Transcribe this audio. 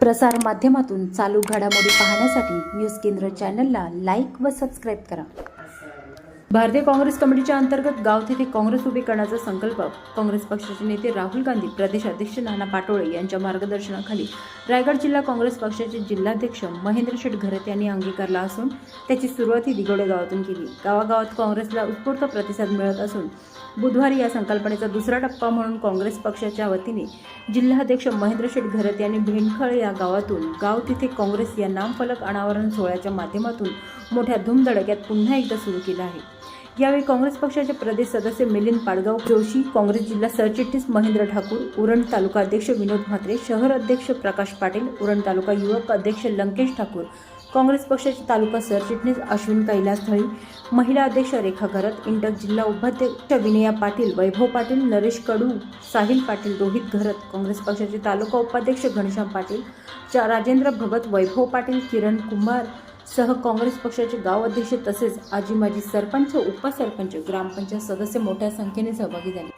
प्रसार माध्यमातून चालू घडामोडी पाहण्यासाठी न्यूज केंद्र चॅनलला लाईक व सबस्क्राईब करा. भारतीय काँग्रेस कमिटीच्या अंतर्गत गाव तिथे काँग्रेस उभे करण्याचा संकल्प काँग्रेस पक्षाचे नेते राहुल गांधी प्रदेश अध्यक्ष नाना पाटोळे यांच्या मार्गदर्शनाखाली रायगड जिल्हा काँग्रेस पक्षाचे जिल्हाध्यक्ष महेंद्र शेठ घरत यांनी अंगीकारला असून त्याची सुरुवात ही दिगोडे गावातून केली. गावागावात काँग्रेसला उत्स्फूर्त प्रतिसाद मिळत असून बुधवारी या संकल्पनेचा दुसरा टप्पा म्हणून काँग्रेस पक्षाच्या वतीने जिल्हाध्यक्ष महेंद्र शेठ घरत यांनी भेंडखळ या गावातून गाव तिथे काँग्रेस या नामफलक अनावरण सोहळ्याच्या माध्यमातून मोठ्या धूमधडक्यात पुन्हा एकदा सुरू केलं आहे. यावेळी काँग्रेस पक्षाचे प्रदेश सदस्य मिलिंद पाडगाव जोशी काँग्रेस जिल्हा सरचिटणीस महेंद्र ठाकूर उरण तालुका अध्यक्ष विनोद म्हात्रे शहर अध्यक्ष प्रकाश पाटील उरण तालुका युवक अध्यक्ष लंकेश ठाकूर काँग्रेस पक्षाचे तालुका सरचिटणीस अश्विन कैलास थळी महिला अध्यक्ष रेखा घरत इंटक जिल्हा उपाध्यक्ष विनया पाटील वैभव पाटील नरेश कडू साहिल पाटील रोहित घरत काँग्रेस पक्षाचे तालुका उपाध्यक्ष घनश्याम पाटील राजेंद्र भगत वैभव पाटील किरण कुमार सह काँग्रेस पक्षाचे गाव अध्यक्ष तसेच आजी माजी सरपंच उपसरपंच ग्रामपंचायत सदस्य मोठ्या संख्येने सहभागी झाले.